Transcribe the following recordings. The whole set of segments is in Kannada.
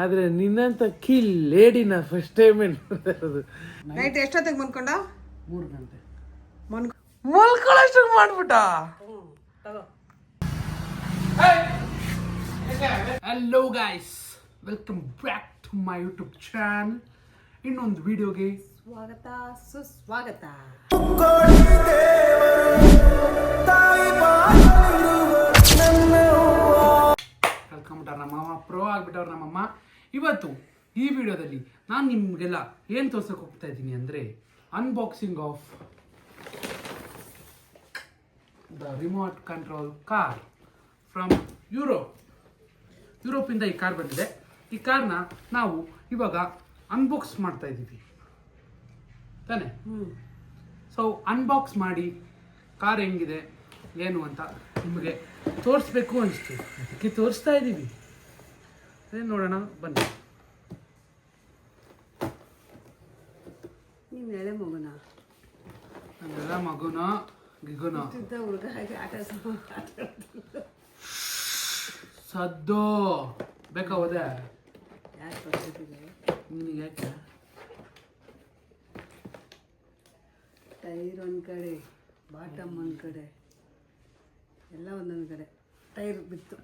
ಆದ್ರೆ ನಿನ್ನಂತ ಕಿಲ್ ಲೇಡಿನ ಫಸ್ಟ್ ಟೈಮ್ ನೋಡ್ತಾ ಇರೋದು? ನೈಟ್ ಎಷ್ಟೊತ್ತಿಗೆ ಮನ್ಕೊಂಡ ಮೂರು ಗಂಟೆ. ಮನ್ ಮಲ್ಕೊಳ್ಳೋಷ್ಟು ಮಾಡ್ಬಿಟ್ಟ? Hello guys welcome back to my YouTube channel ಇನ್ನೊಂದು ವಿಡಿಯೋಗೆ ಸ್ವಾಗತ ಸುಸ್ವಾಗತ. ಕಲ್ಕೊಂಬಿಟ್ಟಾರ ನಮ್ಮಮ್ಮ ಪ್ರೋ ಆಗ್ಬಿಟ್ಟವ್ರ ನಮ್ಮಮ್ಮ. ಇವತ್ತು ಈ ವಿಡಿಯೋದಲ್ಲಿ ನಾನು ನಿಮಗೆಲ್ಲ ಏನು ತೋರ್ಸಕ್ಕೆ ಹೋಗ್ತಾ ಇದ್ದೀನಿ ಅಂದರೆ unboxing of the remote control car from Europe ಯುರೋಪಿಂದ ಈ ಕಾರ್ ಬಂದಿದೆ. ಈ ಕಾರ್ನ ನಾವು ಇವಾಗ ಅನ್ಬಾಕ್ಸ್ ಮಾಡ್ತಾ ಇದ್ದೀವಿ. ತಾನೆ? ಸೊ ಅನ್ಬಾಕ್ಸ್ ಮಾಡಿ ಕಾರ್ ಹೆಂಗಿದೆ ಏನು ಅಂತ ನಿಮಗೆ ತೋರಿಸ್ಬೇಕು ಅನಿಸ್ತು ಅದಕ್ಕೆ ತೋರಿಸ್ತಾ ಇದ್ದೀವಿ. ಅದೇ ನೋಡೋಣ ಬನ್ನಿ. ನೀನು ಎಳೆ ಮಗುನ? ಅದೆಲ್ಲ ಮಗುನ? ಗಿಗುನ? ಇದ್ದ ಹುಡುಗ ಹಾಗೆ ಆಟ ಸದ್ದು ಬೇಕಾ ಹೋದೆ? ಯಾರು ಬರ್ತಿದ್ದಿಲ್ಲ ನಿನಗೆ ಯಾಕೆ? ಟೈರ್ ಒಂದ್ ಕಡೆ ಬಾಟಮ್ ಒಂದ್ ಕಡೆ ಎಲ್ಲ ಒಂದೊಂದ್ ಕಡೆ. ಟೈರ್ ಬಿತ್ತು.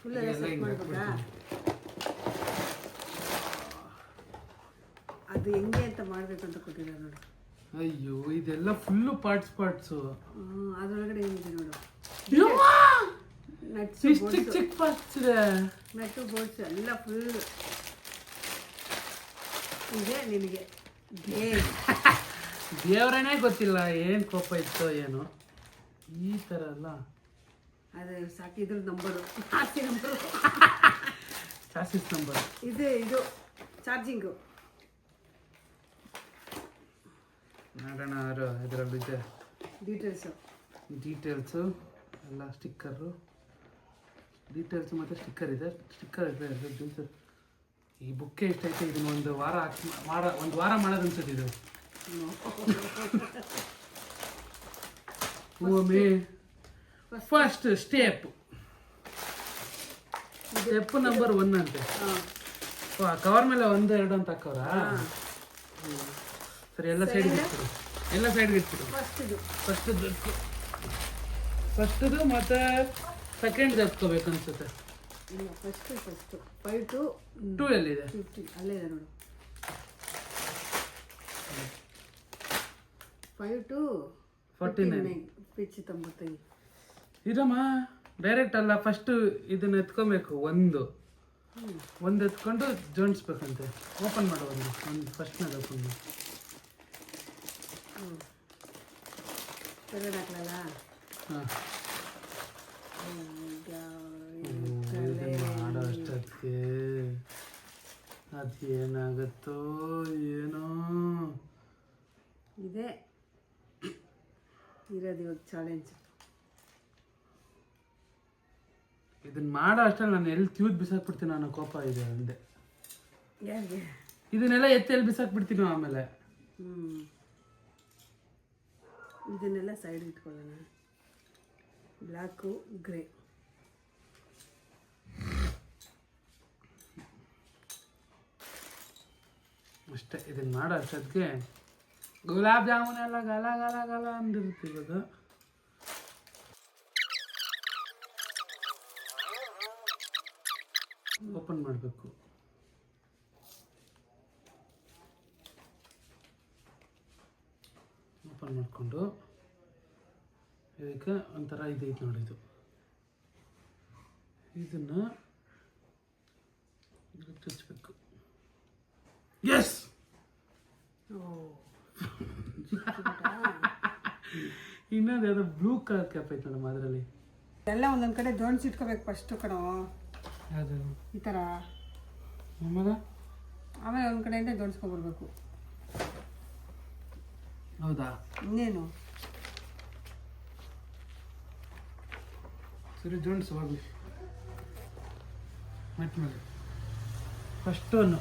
ಫುಲ್ ಎಲ್ಲ ಎಲ್ಲ ಸೆಟ್ ಮಾಡ್ಬೋದಾ ಅದು ಹೆಂಗೆ ಅಂತ ಮಾಡ್ಬೇಕು ಅಂತ ಕೊಟ್ಟಿದ್ದಾರೆ ನೋಡು. ಅಯ್ಯೋ ಇದೆಲ್ಲ ಫುಲ್ಲು ಪಾರ್ಟ್ಸ್ ಪಾರ್ಟ್ಸು ಅದರೊಳಗಡೆ ಅದ್ರೊಳಗಡೆ ಏನಿದೆ ನೋಡು. ನಟ್ಸ್ ಚಿಕ್ಕ ಚಿಕ್ಕ ಪಾರ್ಟ್ಸ್ ಇದೆ. ನಟ್ಟು ಎಲ್ಲ ಫುಲ್ ಇದೆ ನಿಮಗೆ ದೇ ದೇವರೇನೇ ಗೊತ್ತಿಲ್ಲ ಏನು ಕೋಪ ಇತ್ತೋ ಏನು. ಈ ಥರ ಅಲ್ಲ. ಅದು ಸಾಕಿದ್ರ ನಂಬರು ಆಸ್ತಿ ನಂಬರು ಚಾಸಿಸ್ ನಂಬರ್ ಇದು ಇದು ಚಾರ್ಜಿಂಗು ನೋಡೋಣ ಅವರು ಇದರಲ್ಲಿದೆ ಡೀಟೇಲ್ಸು ಡೀಟೇಲ್ಸು ಎಲ್ಲ ಸ್ಟಿಕ್ಕರು ಡೀಟೇಲ್ಸ್ ಮತ್ತು ಸ್ಟಿಕ್ಕರ್ ಇದೆ. ಸ್ಟಿಕ್ಕರ್ ಇದೆ ಡೀಟೇಲ್ಸ್ ಈ ಬುಕ್ಕೆ ಎಷ್ಟೈತೆ? ಇದನ್ನ ಒಂದು ವಾರ ಹಾಕಿ ಮಾಡ ಒಂದು ವಾರ ಮಾಡೋದು ಅನ್ಸುತ್ತೆ ಇದು. ಒಮ್ಮೆ first step step number one ಅಂತೆ. ಕವರ್ ಮೇಲೆ ಒಂದು ಎರಡು ಅಂತ ಹಾಕವ್ರ? ಸರಿ ಎಲ್ಲ ಸೈಡ್ ಇಟ್ಬಿಡು. ಎಲ್ಲ ಸೈಡ್ ಇಟ್ಬಿಡು. ಫಸ್ಟ್ ಫಸ್ಟದು ಮತ್ತೆ ಸೆಕೆಂಡ್ ಎತ್ಕೋಬೇಕು ಅನ್ಸುತ್ತೆ. ಇಲ್ಲ first first five two two ಎಲ್ಲಿದೆ? ಫಿಫ್ಟಿ ಅಲ್ಲೇ ಇದೆ ನೋಡು. Five two forty nine pitch ತೊಂಬತ್ತೈದು ಇರಮ್ಮ ಡೈರೆಕ್ಟ್ ಅಲ್ಲ ಫಸ್ಟ್ ಇದನ್ನ ಎತ್ಕೊಬೇಕು ಒಂದು. ಒಂದು ಎತ್ಕೊಂಡು ಜೋಡಿಸ್ಬೇಕಂತೆ. ಓಪನ್ ಮಾಡು ಒಂದು ಒಂದು ಫಸ್ಟ್ನಾಗ ಓಪನ್ ಮಾಡಿ. ಮಾಡೋ ಅಷ್ಟೊತ್ತಿಗೆ ಅದೇನಾಗುತ್ತೋ ಏನೋ. ಇದೆ. ಇರೋದು ಇವಾಗ ಚಾಲೆಂಜ್ ಇದನ್ನ ಮಾಡೋ ಅಷ್ಟರಲ್ಲಿ ನಾನು ಎಲ್ಲಿ ತ್ಯೂದ್ ಬಿಸಾಕ್ಬಿಡ್ತೀನಿ ಅನ್ನೋ ಕೋಪ ಇದೆ ಅಂದೆ. ಯಾರಿಗೆ ಇದನ್ನೆಲ್ಲ ಎತ್ತಿ ಎಲ್ಲಿ ಬಿಸಾಕ್ಬಿಡ್ತೀನಿ ಆಮೇಲೆ. ಹ್ಞೂ ಇದನ್ನೆಲ್ಲ ಸೈಡ್ ಇಟ್ಕೊಳ್ಳೋಣ. ಬ್ಲ್ಯಾಕು ಗ್ರೇ ಅಷ್ಟೇ ಇದನ್ನ ಮಾಡೋ ಅಷ್ಟೊತ್ತಿಗೆ. ಗುಲಾಬ್ ಜಾಮೂನ್ ಎಲ್ಲ ಗಲ ಗಲ ಗಲ ಅಂದಿರುತ್ತೆ ಇವಾಗ. ಓಪನ್ ಮಾಡಬೇಕು. ಓಪನ್ ಮಾಡಿಕೊಂಡು ಇದಕ್ಕೆ ಒಂಥರ ಇದೈತೆ ನೋಡಿ ಇದು. ಇದನ್ನು ಚುಚ್ಚಬೇಕು ಎಸ್ ಓ. ಇನ್ನೊಂದು ಯಾವುದೋ ಬ್ಲೂ ಕಲರ್ ಕ್ಯಾಪ್ ಐತೆ ನಮ್ಮ ಅದರಲ್ಲಿ. ಎಲ್ಲ ಒಂದೊಂದು ಕಡೆ ದೊಣ್ಸಿಟ್ಕೋಬೇಕು ಇಟ್ಕೋಬೇಕು ಫಸ್ಟು ಕಣೋ. ಈ ಥರ ಆಮೇಲೆ ಒಂದು ಕಡೆಯಿಂದ ಜೋಡಿಸ್ಕೊಬರ್ಬೇಕು. ಹೌದಾ? ಇನ್ನೇನು? ಸರಿ ಜೋಡಿಸುವಾಗ ಮತ್ತೆ first one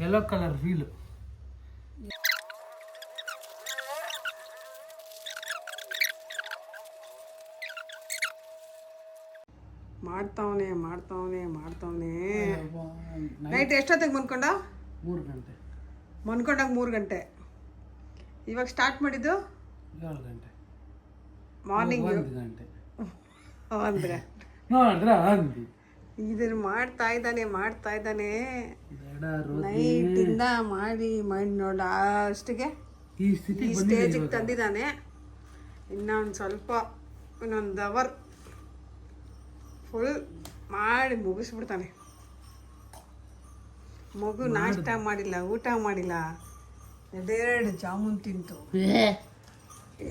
yellow colour wheel ಮಾಡ್ತಾವನೆ ಮಾಡ್ತಾವನೆ ಮಾಡ್ತಾವನೆ. ನೈಟ್ ಎಷ್ಟೊತ್ತಿಗೆ ಮನ್ಕೊಂಡ ಮೂರು ಗಂಟೆ. ಮನ್ಕೊಂಡಾಗ ಮೂರು ಗಂಟೆ. ಇವಾಗ ಸ್ಟಾರ್ಟ್ ಮಾಡಿದ್ದು? ಏಳು ಗಂಟೆ. ಮಾರ್ನಿಂಗ್ ಒಂದು ಗಂಟೆ. ಅಂದ್ರೆ? ಅಂದಿ ಇದನ್ನ ಮಾಡ್ತಾ ಇದ್ದಾನೆ ಮಾಡ್ತಾ ಇದ್ದಾನೆ. ನೈಟಿಂದ ಮಾಡಿ ಮಾಡಿ ನೋಡ ಅಷ್ಟಿಗೆ ಈ ಸ್ಟೇಜಿಗೆ ತಂದಿದ್ದಾನೆ. ಇನ್ನೊಂದು ಸ್ವಲ್ಪ ಇನ್ನೊಂದು ಅವರ್ ಫುಲ್ ಮಾಡಿ ಮುಗಿಸ್ಬಿಡ್ತಾನೆ. ಮಗು ನಾಷ್ಟ ಮಾಡಿಲ್ಲ ಊಟ ಮಾಡಿಲ್ಲ. ಎರಡೆರಡು ಜಾಮೂನ್ ತಿಂತು.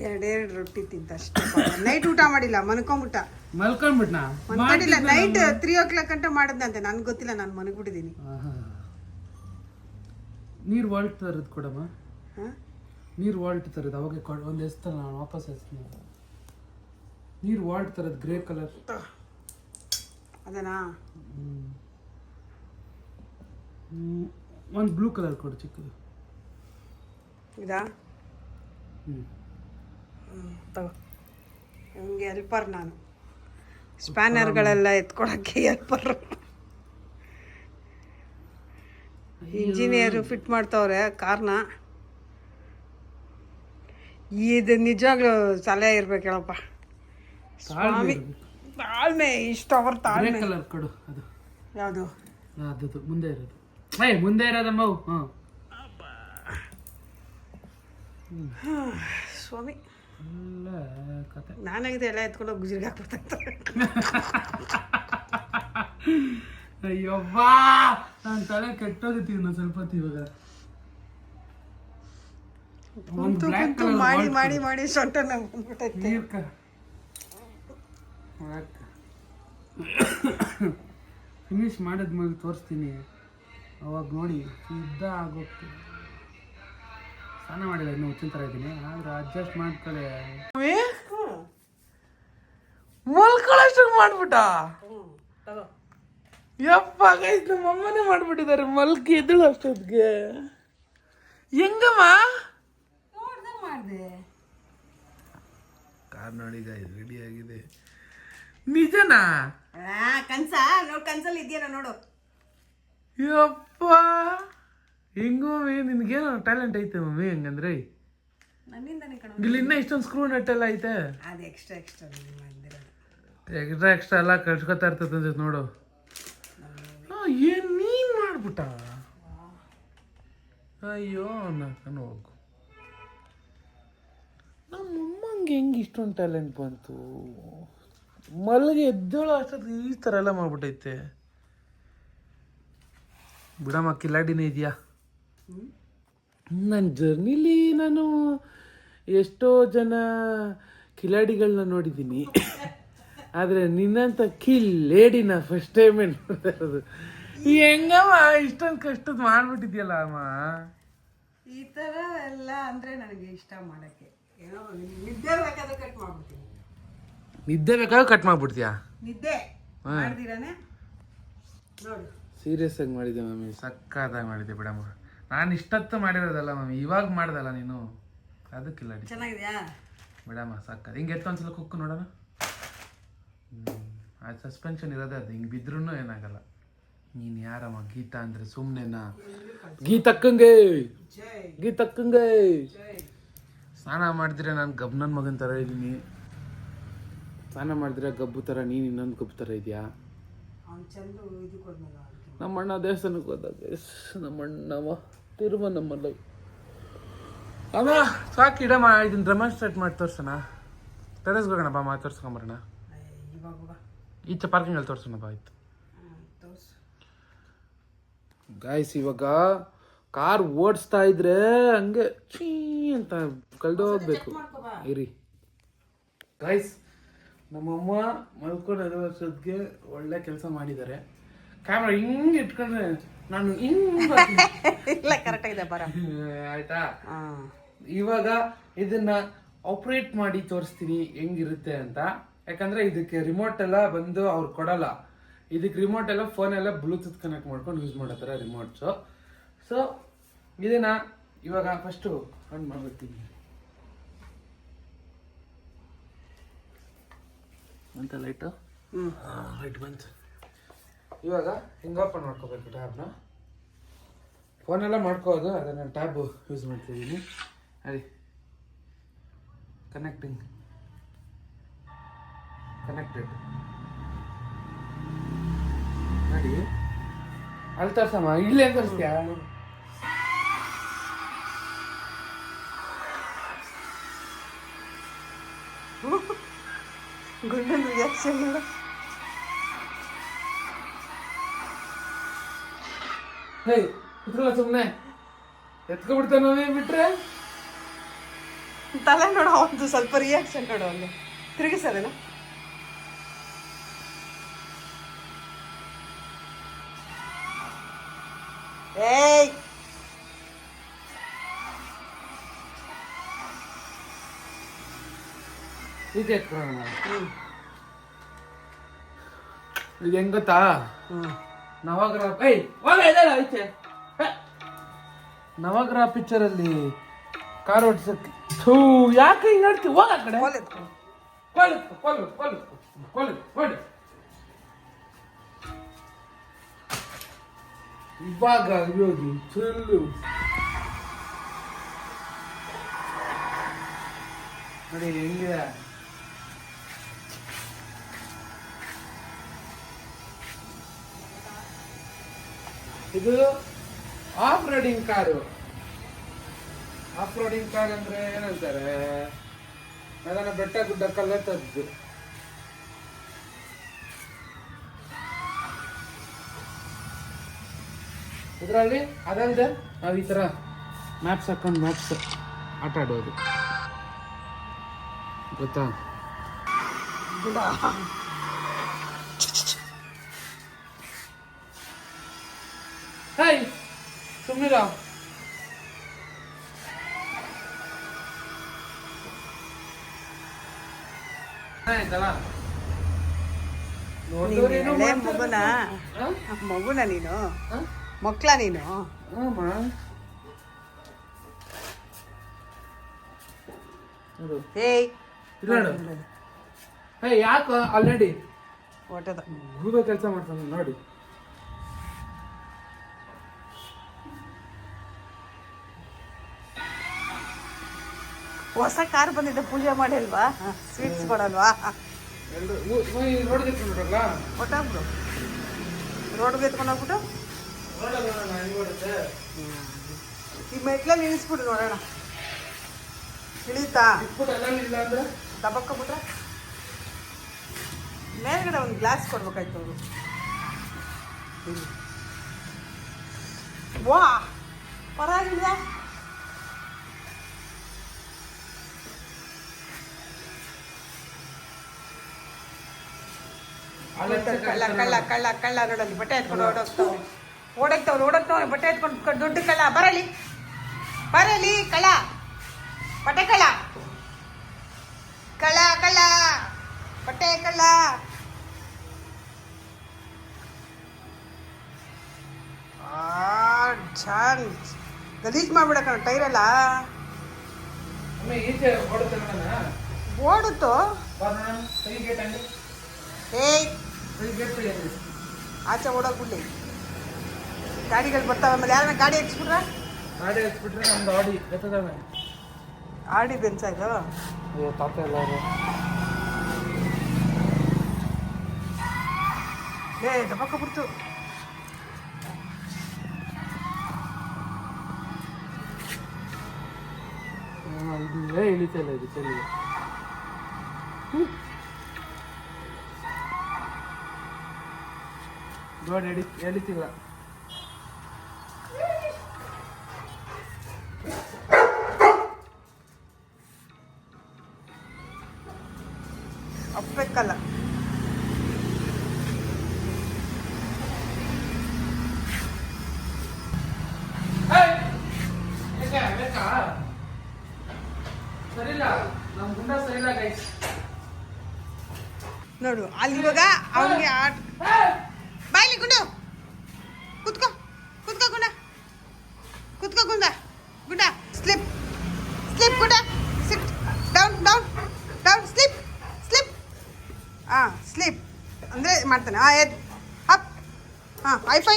ಎರಡೆರಡು ರೊಟ್ಟಿ ತಿಂತ ಅಷ್ಟೇ ನೈಟ್ ಊಟ ಮಾಡಿಲ್ಲ ಮನ್ಕೊಂಬಿಟ್ಟ ಮಲ್ಕೊಂಡ್ಬಿಟ್ನಾ ಮನ್ಕೊಂಡಿಲ್ಲ ನೈಟ್ ತ್ರೀ ಓ ಕ್ಲಾಕ್ ಅಂತ ಮಾಡಿದ್ನಂತೆ ನನ್ಗೆ ಗೊತ್ತಿಲ್ಲ ನಾನು ಮನ್ಬಿಟ್ಟಿದ್ದೀನಿ ನೀರು ವಾಲ್ಟ್ ತರದ್ ಕೊಡಮ್ಮ. ನೀರು ವಾಲ್ಟ್ ತರದ್ ಅವಾಗ ಕೊಡ್ ಒಂದು ಎಸ್ತ ನಾನು ವಾಪಸ್ ಎಸ್ತೀನಿ ನೀರು ವಾಲ್ಟ್ ತರದ್ ಗ್ರೇ ಕಲರ್. ಅದನಾ? ಒಂದು ಬ್ಲೂ ಕಲರ್ ಕೊಡು ಚಿಕ್ಕದು. ಇದಾ? ಹ್ಞೂ ತಗೋ. ನಿಮಗೆ ಹೆಲ್ಪರ್ ನಾನು. ಸ್ಪ್ಯಾನರ್ಗಳೆಲ್ಲ ಎತ್ಕೊಳಕ್ಕೆ ಹೆಲ್ಪರ್ ಇಂಜಿನಿಯರ್ ಫಿಟ್ ಮಾಡ್ತವ್ರೆ ಕಾರ್ನ. ಇದು ನಿಜವಾಗ್ಲೂ ಸಲಹೆ ಇರ್ಬೇಕು ಹೇಳಪ್ಪ. ಸ್ವಾಮಿ ತಾಳ್ಮೆ ಇಷ್ಟ ಅವ್ರ ತಾಳ್ಮೆ. ಕಲರ್ ಕೊಡು ಅದು. ಯಾವುದು? ಅದು ಮುಂದೆ ಇರೋದು. ಏ ಮುಂದೆ ಇರೋದಮ್ಮ ಅವು ಹಾಂ ಸ್ವಾಮಿ. ಎಲ್ಲ ಕತೆ. ನಾನಾಗಿದೆ ಎಲ್ಲ ಎತ್ಕೊಂಡು ಹೋಗಿ ಗುಜರಿಗೆ ಹಾಕ್ಬಿಡ್ತಾ ಅಯ್ಯವ್ವಾ ನಾನು ತಲೆ ಕೆಟ್ಟೋಗಿತ್ತು ಇನ್ನೊಂದು ಸ್ವಲ್ಪ ಹೊತ್ತು ಇವಾಗ. ಮಾಡಿ ಮಾಡಿ ಮಾಡಿ ಸೊಂಟ ನಂಗೆ ಬಂದ್ಬಿಟ್ಟೈತೆ ನೀರು ಫಿನಿಶ್ ಮಾಡಿದ ಮಾಡಿದ್ಮೇಲೆ ತೋರಿಸ್ತೀನಿ. ಅವಾಗ ನೋಡಿ ಯುದ್ಧ ಆಗೋಗ್ತೀನಿ ಸ್ನಾನ ಮಾಡಿಲ್ಲ ಇನ್ನು ಹುಚ್ಚಿನ ಥರ ಇದ್ದೀನಿ. ಆದ್ರೆ ಅಡ್ಜಸ್ಟ್ ಮಾಡ್ಕೊಳ್ಳಿ. ಮಲ್ಕೊಳ್ಳೋಷ್ಟು ಮಾಡ್ಬಿಟ್ಟ? ತಗೋ ಯಪ್ಪ ಗೈಸ್ ನಮ್ಮ ಅಮ್ಮನೇ ಮಾಡ್ಬಿಟ್ಟಿದ್ದಾರೆ. ಮಲ್ಕಿ ಎದ್ದಳು ಅಷ್ಟೊತ್ತಿಗೆ. ಹೆಂಗಮ್ಮ? ಮಾಡಿದೆ. ಕಾರ್ ನೋಡಿ ಗೈಸ್ ರೆಡಿ ಆಗಿದೆ. ನಿಜನಾ? ಕನ್ಸ ನೋಡ್ ಕನ್ಸಲ್ಲಿ ಇದೆಯಲ್ಲ ನೋಡು. ಯಪ್ಪ! ಹೆಂಗೋ ನಿನ್ಗೇನೋ ಟ್ಯಾಲೆಂಟ್ ಐತೆ ಮಮ್ಮಿ ಹಂಗಂದ್ರೆ? ನನ್ನಿಂದನೇ ಕಣ. ಇಲ್ಲಿ ಇನ್ನ ಇಷ್ಟೊಂದು ಸ್ಕ್ರೂ ನಟ್ ಎಲ್ಲ ಐತೆ? ಅದು ಎಕ್ಸ್ಟ್ರಾ ಎಕ್ಸ್ಟ್ರಾ ಎಕ್ಸ್ಟ್ರಾ ಎಲ್ಲ ಕಳ್ಸ್ಕೊತಾ ಇರ್ತದೆ ಅನ್ಸುತ್ತೆ ನೋಡು. ಆ, ಏನ್ ನೀನ್ ಮಾಡ್ಬಿಟ್ಟ? ಅಯ್ಯೋ ನಾನು ಹೋಗು. ನಮ್ಮಮ್ಮಂಗೆ ಹೆಂಗೆ ಇಷ್ಟೊಂದು ಟ್ಯಾಲೆಂಟ್ ಬಂತು? ಮಲ್ಗೆ ಎದ್ದೇಳು ಅಷ್ಟೊತ್ತಿಗೆ ಈ ಥರ ಎಲ್ಲ ಮಾಡ್ಬಿಟ್ಟೈತೆ. ಬಿಡಮ್ಮ, ಕಿಲಾಡಿನೇ ಇದೆಯಾ? ನನ್ನ ಜರ್ನಿಲಿ ನಾನು ಎಷ್ಟೋ ಜನ ಕಿಲಾಡಿಗಳನ್ನ ನೋಡಿದ್ದೀನಿ. ಆದರೆ ನಿನ್ನಂಥ ಕಿಲ್ ಲೇಡಿನ ಫಸ್ಟ್ ಟೈಮ್ ನೋಡ್ತಾ ಹೆಂಗಮ್ಮ, ಇಷ್ಟೊಂದು ಕಷ್ಟದ ಮಾಡ್ಬಿಟ್ಟಿದ್ಯಲ್ಲ ಅಮ್ಮ? ಈ ಥರ ಎಲ್ಲ ಅಂದರೆ ನನಗೆ ಇಷ್ಟ ಮಾಡೋಕ್ಕೆ. ಏನೋ ನಿದ್ದೆ ಬೇಕಾದ್ರೆ ಕಟ್ ಮಾಡ್ಬಿಡ್ತೀನಿ. ನಿದ್ದೆ ಬೇಕಾದ್ರೆ ಕಟ್ ಮಾಡ್ಬಿಡ್ತೀಯಾ? ನಿದ್ದೆ ಮಾಡ್ದಿರಾನೆ? ನೋಡಿ. ಸೀರಿಯಸ್ ಆಗಿ ಮಾಡಿದ್ದೆ ಮಮ್ಮಿ ಸಕ್ಕತ್ತಾಗಿ ಮಾಡಿದ್ದೆ ಬಿಡಮ್ಮ. ನಾನು ಇಷ್ಟತ್ತು ಮಾಡಿರೋದಲ್ಲ ಮಮ್ಮಿ ಇವಾಗ ಮಾಡ್ದಲ್ಲ ನೀನು? ಅದಕ್ಕಿಲ್ಲ ಚೆನ್ನಾಗಿದೆಯಾ? ಬಿಡಮ್ಮ ಸಕ್ಕ ಹಿಂಗೆ ಎತ್ತು ಒಂದ್ಸಲ ಕುಕ್ಕು ನೋಡೋಣ. ಆ ಸಸ್ಪೆನ್ಷನ್ ಇರೋದೇ ಅದು. ಹಿಂಗೆ ಬಿದ್ರೂ ಏನಾಗಲ್ಲ. ನೀನು ಯಾರಮ್ಮ ಗೀತಾ ಅಂದರೆ ಸುಮ್ಮನೆನಾ ಗೀತಕ್ಕಂಗೆ! ಜೈ. ಗೀತಕ್ಕಂಗೆ! ಜೈ. ಸ್ನಾನ ಮಾಡಿದ್ರೆ ನಾನು ಗಬ್ನನ್ ಮಗನ ಥರ ಇದ್ದೀನಿ. ಸ್ನಾನ ಮಾಡಿದ್ರೆ ಗಬ್ಬು ಥರ ನೀನು ಇನ್ನೊಂದು ಗಬ್ಬು ಥರ ಇದೆಯಾ? ನಮ್ಮಣ್ಣ ದೇವಸ್ಥಾನಕ್ಕೆ ಹೋದಾಗ ಎಸ್ ನಮ್ಮಣ್ಣವ ತಿರುಮ ನಮ್ಮಲ್ಲ. ಅಮ್ಮ ಸಾಕು ಇಡಮ್ಮ ಇದನ್ನ ಡೆಮಾನ್ಸ್ಟ್ರೇಟ್ ಮಾಡಿ ತೋರ್ಸೋಣ. ಟೆರೆಸ್ಗೆ ಹೋಗೋಣ ಬಾ ಮಾ ತೋರ್ಸ್ಕೊಂಬರೋಣ. ಈಚೆ ಪಾರ್ಕಿಂಗಲ್ಲಿ ತೋರ್ಸೋಣ ಬಾ ಆಯ್ತು. ತೋರ್ಸು. ಗಾಯ್ಸ್ ಇವಾಗ ಕಾರ್ ಓಡಿಸ್ತಾ ಇದ್ರೆ ಹಂಗೆ ಚೀ ಅಂತ ಕಳ್ದೋಗ್ಬೇಕು. ಇರಿ. ಗಾಯ್ಸ್ ನಮ್ಮಮ್ಮ ಮಲ್ಕೊಂಡು ವರ್ಷಕ್ಕೆ ಒಳ್ಳೆ ಕೆಲಸ ಮಾಡಿದ್ದಾರೆ. ಕ್ಯಾಮ್ರಾ ಹಿಂಗ್ ಇಟ್ಕೊಂಡ್ರೆ ನಾನು ಹಿಂಗ್. ಇಲ್ಲ ಬರ. ಆಯ್ತಾ? ಇವಾಗ ಇದನ್ನ ಆಪರೇಟ್ ಮಾಡಿ ತೋರಿಸ್ತೀನಿ ಹೆಂಗಿರುತ್ತೆ ಅಂತ. ಯಾಕಂದ್ರೆ ಇದಕ್ಕೆ ರಿಮೋಟ್ ಎಲ್ಲ ಬಂದು ಅವ್ರು ಕೊಡಲ್ಲ. ಇದಕ್ಕೆ ರಿಮೋಟ್ ಎಲ್ಲ ಫೋನ್ ಎಲ್ಲ ಬ್ಲೂಟೂತ್ ಕನೆಕ್ಟ್ ಮಾಡ್ಕೊಂಡು ಯೂಸ್ ಮಾಡತ್ತಾರ ರಿಮೋಟ್ಸು ಸೊ ಇದನ್ನ ಇವಾಗ ಫಸ್ಟು ಆನ್ ಮಾಡ್ಬಿಡ್ತೀನಿ. ಅಂತ ಲೈಟು ಹ್ಞೂ ರೈಟ್ ಬಂತು. ಇವಾಗ ಹಿಂಗೆ ಓಪನ್ ಮಾಡ್ಕೋಬೇಕು ಟ್ಯಾಬ್ನ ಫೋನೆಲ್ಲ ಮಾಡ್ಕೋದು ಅದನ್ನು ಟ್ಯಾಬ್ ಯೂಸ್ ಮಾಡ್ತಿದ್ದೀನಿ. ಅದೇ ಕನೆಕ್ಟಿಂಗ್ ಕನೆಕ್ಟೆಡ್ ನೋಡಿ. ಅಲ್ಲಿ ತರ್ಸಮ್ಮ ಇಲ್ಲೇ ತೋರಿಸ್ತೀಯಾ? ಗುಂಡನ ರಿಯಾಕ್ಷನ್ ಹೇ ಕುತ್ಕೊಳ್ಳ ಸುಮ್ಮನೆ ಎತ್ಕೊಬಿಡ್ತಾನೆ ಬಿಟ್ರೆ? ತಲೆ ನೋಡು ಒಂದು ಸ್ವಲ್ಪ ರಿಯಾಕ್ಷನ್ ನೋಡು ಅಲ್ಲಿ ತಿರುಗಿಸೋದೇನ? ಏಯ್! ಈಚೆ ಎತ್ಕೊಳ್ಳೋಣ ಇದು ಹೆಂಗ್ ಗೊತ್ತಾ? ನವಗ್ರಹ ಏಯ್ ಹೋಗ ಇದೆಲ್ಲ ಐತೆ. ನವಗ್ರಹ ಪಿಕ್ಚರ್ ಅಲ್ಲಿ ಕಾರ್ ಓಡಿಸಕ್ಕೆ ಥೂ ಯಾಕೆ ಹಿಂಗ್ ಆಡ್ತಿ? ಹೋಗ ಆ ಕಡೆ. ಕೊಲ್ಲು ಕೊಲ್ಲು ಕೊಲ್ಲು ಕೊಲ್ಲು ಕೊಲ್ಲು ಕೊಲ್ ಕೊಲ್ ಇವಾಗ ಯೋಗಿ ಫುಲ್ಲು ನೋಡಿ ಹೆಂಗಿದೆ? ಇದು off roading car off roading car ಅಂದ್ರೆ ಏನಂತಾರೆ? ಅದನ್ನು ಬೆಟ್ಟ ಗುಡ್ಡಕ್ಕೆಲ್ಲ ತದ್ದು ಇದರಲ್ಲಿ ಅದಲ್ಲದೆ ನಾವು ಈ ಥರ ಮ್ಯಾಪ್ಸ್ ಹಾಕೊಂಡು ಮ್ಯಾಪ್ಸ್ ಆಟ ಆಡೋದು. ಗೊತ್ತಾ ಗುಡ ಹೇಯ್ ಮಾಡ್ತಾರೆ. ಮಗುನ? ಮಗುನ ನೀನು? ಮಕ್ಕಳ ಮಕ್ಳ ನೀನು? ಯಾಕೆ? ಆಲ್ರೆಡಿ ಕೆಲಸ ಮಾಡ್ತಾನೆ ನೋಡಿ. ಹೊಸ ಕಾರ್ ಬಂದಿದೆ ಪೂಜೆ ಮಾಡಿ ಅಲ್ವಾ ಸ್ವೀಟ್ಸ್ ಕೊಡಲ್ವಾ ಹೊಟ್ಟೋಗ್ಬಿಡು ರೋಡ್ಗೆ ಎತ್ಕೊಂಡು ಹೋಗ್ಬಿಟ್ಟು? ಈ ಮೆಟ್ಲಲ್ಲಿ ಇಳಿಸ್ಬಿಡು ನೋಡೋಣ. ಇಳೀತಾ? ದಬಕ್ಕೊಬಿಟ್ರೆ ಮೇಲ್ಗಡೆ ಒಂದು ಗ್ಲಾಸ್ ಕೊಡ್ಬೇಕಾಯ್ತು ಅವರು. ವಾ ಪರವಾಗಿಲ್ಲ. ಕಳ್ಳ ಕಳ್ಳ ಕಳ್ಳ ಕಳ್ಳ ರೋಡಲ್ಲಿ ಬಟ್ಟೆ ಎತ್ಕೊಂಡು ಓಡೋಗ್ತಾವೆ. ಓಡೋಗ್ತಾವ್ರು ಓಡೋಗ್ತಾವೆ ಬಟ್ಟೆ ಎತ್ಕೊಂಡು ದುಡ್ಡು ಕಳ್ಳ ಬರಲಿ. ಬರಲಿ ಕಳ ಬಟ್ಟೆ ಕಳ್ಳ. ಕಳ್ಳ ಕಳ್ಳ. ಬಟ್ಟೆ ಕಳ್ಳ. ಆ, ಛಾನ್ ಗಲೀಜ್ ಮಾಡ್ಬಿಡಕ್ಕ ಟೈರೆಲ್ಲ. ಓಡುತ್ತೆ ಏಯ್. ಆಚೆ ಓಡೋಗ್ಬಿಡ್ಲಿ ಗಾಡಿಗಳು ಬರ್ತಾವೆ ಆಮೇಲೆ ಯಾರನ್ನ ಗಾಡಿ ಹಚ್ಬಿಟ್ರ ಗಾಡಿ ಹಚ್ಬಿಟ್ರೆ ನಮ್ದು ಆಡಿ ಎತ್ತದಾವೆ ಆಡಿ ಬೆಂಚ ಇದು ಅಯ್ಯೋ ತಾತ ಎಲ್ಲಾರು. ಏ ದಬಕ್ಕ ಬಿಡ್ತು. ಇದು ಇಲ್ಲಿ ಇಳಿತಾ ಇಲ್ಲ ಇದು ಚೆಲ್ಲಿಗೆ. ದೊಡ್ಡ ಎಡಿ ಎಳಿತಿಲ್ಲ ಅಪ್ಪೆಕ್ಕಲ್ಲ? ಸರಿಲ್ಲ ನಮ್ಮ ಗುಂಡ ಸರಿಲ್ಲ ಗೈಸ್ ನೋಡು ಅಲ್ಲಿ ಇವಾಗ ಅವನಿಗೆ ಆಟ ಗುಂಡು ಕುತ್ಕೋ. ಕುತ್ಕೋ ಗುಂಡ. ಕುತ್ಕೋ ಗುಂಡ. ಗುಂಡ. ಸ್ಲಿಪ್. ಸ್ಲಿಪ್ ಗುಂಡ. Sit down down down slip slip ಹಾಂ ಸ್ಲಿಪ್ ಅಂದರೆ ಮಾಡ್ತಾನೆ. ಹಾಂ ಎದ್. ಹಪ್. ಹಾಂ ಐಫೈ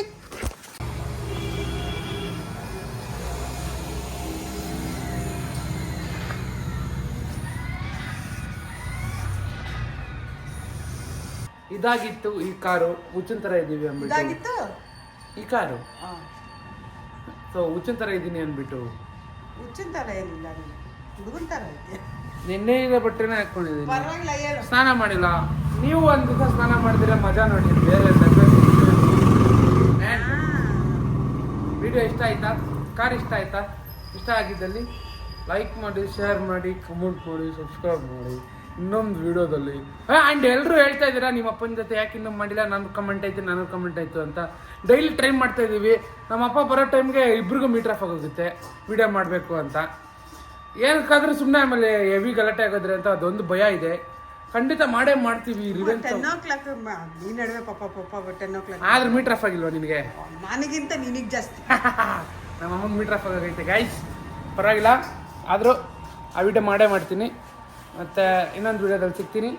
ಇದಾಗಿತ್ತು ಈ ಕಾರು ಹುಚ್ಚಿನ ಥರ ಇದ್ದೀವಿ ಅಂದ್ಬಿಟ್ಟು. ಇದಾಗಿತ್ತು? ಈ ಕಾರು. ಸೊ ಹುಚ್ಚಿನ ಥರ ಇದ್ದೀನಿ ಅಂದ್ಬಿಟ್ಟು. ಹುಚ್ಚಿನ ಥರ ಏನಿಲ್ಲ ನೀನು ಹುಡುಗನ ಥರ ಐತೆ. ನಿನ್ನೆ ಇದೆ ಬಟ್ಟೆನೇ ಹಾಕೊಂಡಿದ್ದೀನಿ. ಪರವಾಗಿಲ್ಲ ಸ್ನಾನ ಮಾಡಿಲ್ಲ. ನೀವು ಒಂದು ದಿವಸ ಸ್ನಾನ ಮಾಡಿದ್ರೆ ಮಜಾ ನೋಡಿ ಬೇರೆ ವಿಡಿಯೋ ಇಷ್ಟ ಆಯ್ತಾ? ಕಾರ್ ಇಷ್ಟ ಆಯ್ತಾ? ಇಷ್ಟ ಆಗಿದ್ದಲ್ಲಿ ಲೈಕ್ ಮಾಡಿ ಶೇರ್ ಮಾಡಿ ಕಮೆಂಟ್ ಮಾಡಿ ಸಬ್ಸ್ಕ್ರೈಬ್ ಮಾಡಿ. ಇನ್ನೊಂದು ವಿಡಿಯೋದಲ್ಲಿ. ಆ್ಯಂಡ್ ಎಲ್ಲರೂ ಹೇಳ್ತಾ ಇದ್ದೀರಾ ನಿಮ್ಮ ಅಪ್ಪನ ಜೊತೆ ಯಾಕೆ ಇನ್ನೂ ಮಾಡಿಲ್ಲ? ನನ್ನ ಕಮೆಂಟ್ ಆಯ್ತು ನನ್ನ ಕಮೆಂಟ್ ಆಯಿತು ಅಂತ. ಡೈಲಿ ಟ್ರೈ ಮಾಡ್ತಾ ಇದ್ದೀವಿ. ನಮ್ಮ ಅಪ್ಪ ಬರೋ ಟೈಮ್ಗೆ ಇಬ್ರಿಗೂ ಮೀಟ್ ಆಫ್ ಆಗೋಗುತ್ತೆ. ವಿಡಿಯೋ ಮಾಡಬೇಕು ಅಂತ. ಏನಕ್ಕಾದ್ರೂ ಸುಮ್ಮನೆ ಆಮೇಲೆ ಹೆವಿ ಗಲಾಟೆ ಆಗೋದ್ರೆ ಅಂತ ಅದೊಂದು ಭಯ ಇದೆ. ಖಂಡಿತ ಮಾಡೇ ಮಾಡ್ತೀವಿ ರಿವೆಂಜ್ ಟೆನ್ ಓ ಕ್ಲಾಕ್ ನೀ ನಡುವೆ ಪಾಪ ಪಾಪ ಟೆನ್ ಓ ಕ್ಲಾಕ್ ಆದ್ರೆ ಮೀಟರ್ ಆಫ್ ಆಗಿಲ್ವಾ ನಿನಗೆ? ನನಗಿಂತ ನಿನಗೆ ಜಾಸ್ತಿ. ನಮ್ಮ ಅಮ್ಮಂಗೆ ಮೀಟರ್ ಆಫ್ ಆಗೈತೆ ಗೈಸ್ ಪರವಾಗಿಲ್ಲ. ಆದರೂ ಆ ವಿಡಿಯೋ ಮಾಡೇ ಮಾಡ್ತೀನಿ. ಮತ್ತು ಇನ್ನೊಂದು ವಿಡಿಯೋದಲ್ಲಿ ಸಿಗ್ತೀನಿ.